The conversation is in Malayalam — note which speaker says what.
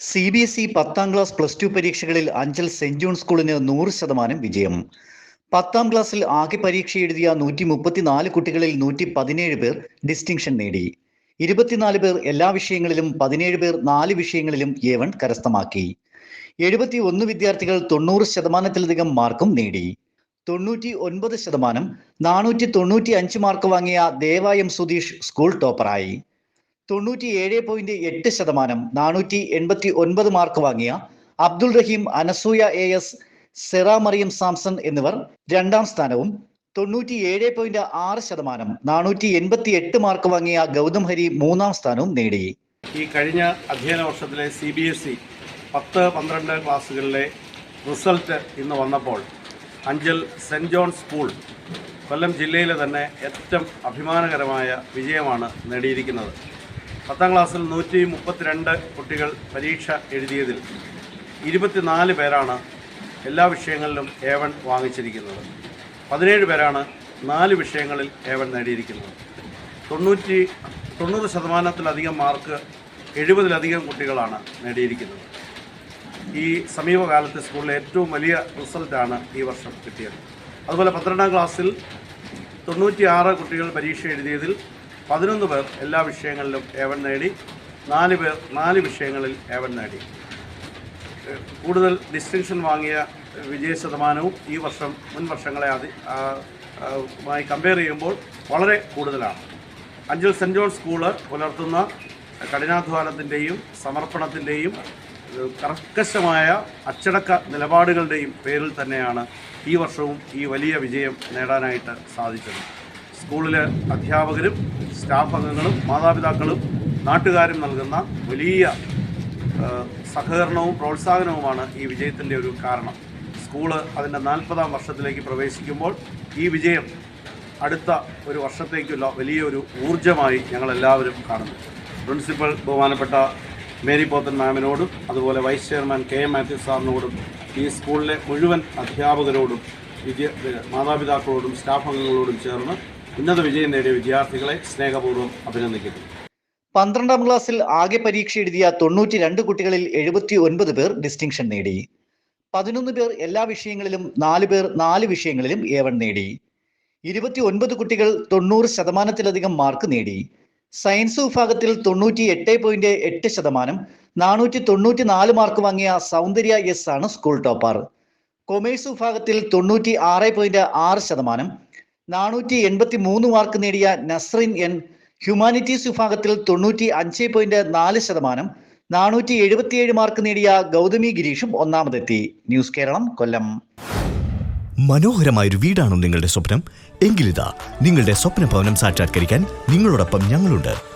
Speaker 1: സി ബി എസ് ഇ പത്താം ക്ലാസ് പ്ലസ് ടു പരീക്ഷകളിൽ അഞ്ചൽ സെന്റ് ജോൺ സ്കൂളിന് നൂറ് ശതമാനം വിജയം. പത്താം ക്ലാസ്സിൽ ആകെ പരീക്ഷ എഴുതിയ നൂറ്റി മുപ്പത്തിനാല് കുട്ടികളിൽ നൂറ്റി പതിനേഴ് പേർ ഡിസ്റ്റിങ്ഷൻ നേടി. ഇരുപത്തിനാല് പേർ എല്ലാ വിഷയങ്ങളിലും പതിനേഴ് പേർ നാല് വിഷയങ്ങളിലും എ വൺ കരസ്ഥമാക്കി. എഴുപത്തി ഒന്ന് വിദ്യാർത്ഥികൾ തൊണ്ണൂറ് ശതമാനത്തിലധികം മാർക്കും നേടി. തൊണ്ണൂറ്റി ഒൻപത് ശതമാനം നാനൂറ്റി തൊണ്ണൂറ്റി അഞ്ച് മാർക്ക് വാങ്ങിയ ദേവായം സുധീഷ് സ്കൂൾ ടോപ്പറായി. തൊണ്ണൂറ്റി ഏഴ് പോയിന്റ് എട്ട് ശതമാനം നാനൂറ്റി എൺപത്തി ഒൻപത് മാർക്ക് വാങ്ങിയ Abdul Rahim Anasuya A S Sera Mariyam Samson എന്നിവർ രണ്ടാം സ്ഥാനവും തൊണ്ണൂറ്റി ഏഴ് പോയിന്റ് ആറ് ശതമാനം നാനൂറ്റി എൺപത്തി എട്ട് മാർക്ക് വാങ്ങിയ ഗൗതം ഹരി മൂന്നാം സ്ഥാനവും നേടി.
Speaker 2: ഈ കഴിഞ്ഞ അധ്യയന വർഷത്തിലെ സി ബി എസ് ഇ പത്ത് പന്ത്രണ്ട് ക്ലാസ്സുകളിലെ റിസൾട്ട് ഇന്ന് വന്നപ്പോൾ Anchal saint John's school Kollam ജില്ലയിലെ തന്നെ ഏറ്റവും അഭിമാനകരമായ വിജയമാണ് നേടിയിരിക്കുന്നത്. പത്താം ക്ലാസ്സിൽ നൂറ്റി മുപ്പത്തിരണ്ട് കുട്ടികൾ പരീക്ഷ എഴുതിയതിൽ ഇരുപത്തിനാല് പേരാണ് എല്ലാ വിഷയങ്ങളിലും എ വൺ വാങ്ങിച്ചിരിക്കുന്നത്. പതിനേഴ് പേരാണ് നാല് വിഷയങ്ങളിൽ എ വൺ നേടിയിരിക്കുന്നത്. തൊണ്ണൂറ്റി തൊണ്ണൂറ് ശതമാനത്തിലധികം മാർക്ക് എഴുപതിലധികം കുട്ടികളാണ് നേടിയിരിക്കുന്നത്. ഈ സമീപകാലത്തെ സ്കൂളിലെ ഏറ്റവും വലിയ റിസൾട്ടാണ് ഈ വർഷം കിട്ടിയത്. അതുപോലെ പന്ത്രണ്ടാം ക്ലാസ്സിൽ തൊണ്ണൂറ്റിയാറ് കുട്ടികൾ പരീക്ഷ എഴുതിയതിൽ പതിനൊന്ന് പേർ എല്ലാ വിഷയങ്ങളിലും ഏവൻ നേടി നാല് പേർ നാല് വിഷയങ്ങളിൽ ഏവൻ നേടി. കൂടുതൽ ഡിസ്റ്റിങ്ഷൻ വാങ്ങിയ വിജയ ശതമാനവും ഈ വർഷം മുൻ വർഷങ്ങളെ അതി മായി കമ്പയർ ചെയ്യുമ്പോൾ വളരെ കൂടുതലാണ്. അഞ്ചൽ സെന്റ് ജോൺ സ്കൂൾ പുലർത്തുന്ന കഠിനാധ്വാനത്തിന്റെയും സമർപ്പണത്തിന്റെയും കർക്കശമായ അച്ചടക്ക നിലപാടുകളുടെയും പേരിൽ തന്നെയാണ് ഈ വർഷവും ഈ വലിയ വിജയം നേടാനായിട്ട് സാധിച്ചത്. സ്കൂളിലെ അധ്യാപകരും സ്റ്റാഫ് അംഗങ്ങളും മാതാപിതാക്കളും നാട്ടുകാരും നൽകുന്ന വലിയ സഹകരണവും പ്രോത്സാഹനവുമാണ് ഈ വിജയത്തിന്റെ ഒരു കാരണം. സ്കൂൾ അതിന്റെ നാൽപ്പതാം വർഷത്തിലേക്ക് പ്രവേശിക്കുമ്പോൾ ഈ വിജയം അടുത്ത ഒരു വർഷത്തേക്കുള്ള വലിയൊരു ഊർജമായി ഞങ്ങളെല്ലാവരും കാണുന്നു. പ്രിൻസിപ്പൽ ബഹുമാനപ്പെട്ട മേരി പോത്തൻ മാമിനോടും അതുപോലെ vice chairman K M Mathew സാറിനോടും ഈ സ്കൂളിലെ മുഴുവൻ അധ്യാപകരോടും വിദ്യ മാതാപിതാക്കളോടും സ്റ്റാഫ് അംഗങ്ങളോടും ചേർന്ന് ഉന്നത വിജയം നേടിയ വിദ്യാർത്ഥികളെ സ്നേഹപൂർവം അഭിനന്ദിക്കുന്നു.
Speaker 1: പന്ത്രണ്ടാം ക്ലാസ്സിൽ ആകെ പരീക്ഷ എഴുതിയ തൊണ്ണൂറ്റി രണ്ട് കുട്ടികളിൽ എഴുപത്തി ഒൻപത് പേർ ഡിസ്റ്റിങ്ഷൻ നേടി. പതിനൊന്ന് പേർ എല്ലാ വിഷയങ്ങളിലും നാല് പേർ നാല് വിഷയങ്ങളിലും എ വൺ നേടി. ഇരുപത്തി ഒൻപത് കുട്ടികൾ തൊണ്ണൂറ് ശതമാനത്തിലധികം മാർക്ക് നേടി. സയൻസ് വിഭാഗത്തിൽ തൊണ്ണൂറ്റി എട്ട് പോയിന്റ് എട്ട് ശതമാനം നാനൂറ്റി തൊണ്ണൂറ്റി നാല് മാർക്ക് വാങ്ങിയ സൗന്ദര്യ എസ് ആണ് സ്കൂൾ ടോപ്പർ കൊമേഴ്സ് വിഭാഗത്തിൽ തൊണ്ണൂറ്റി ആറ് പോയിന്റ് ആറ് ശതമാനം നാനൂറ്റി എൺപത്തി മൂന്ന് മാർക്ക് നേടിയ നസ്രിൻ എൻ ഹ്യൂമാനിറ്റീസ് വിഭാഗത്തിൽ തൊണ്ണൂറ്റി അഞ്ച് പോയിന്റ് നാല് ശതമാനം നാനൂറ്റി എഴുപത്തിയേഴ് മാർക്ക് നേടിയ ഗൗതമി ഗിരീഷും ഒന്നാമതെത്തി. ന്യൂസ് കേരളം കൊല്ലം.
Speaker 3: മനോഹരമായൊരു വീടാണോ നിങ്ങളുടെ സ്വപ്നം. എങ്കിലിതാ നിങ്ങളുടെ സ്വപ്ന ഭവനം സാക്ഷാത്കരിക്കാൻ നിങ്ങളോടൊപ്പം ഞങ്ങളുണ്ട്.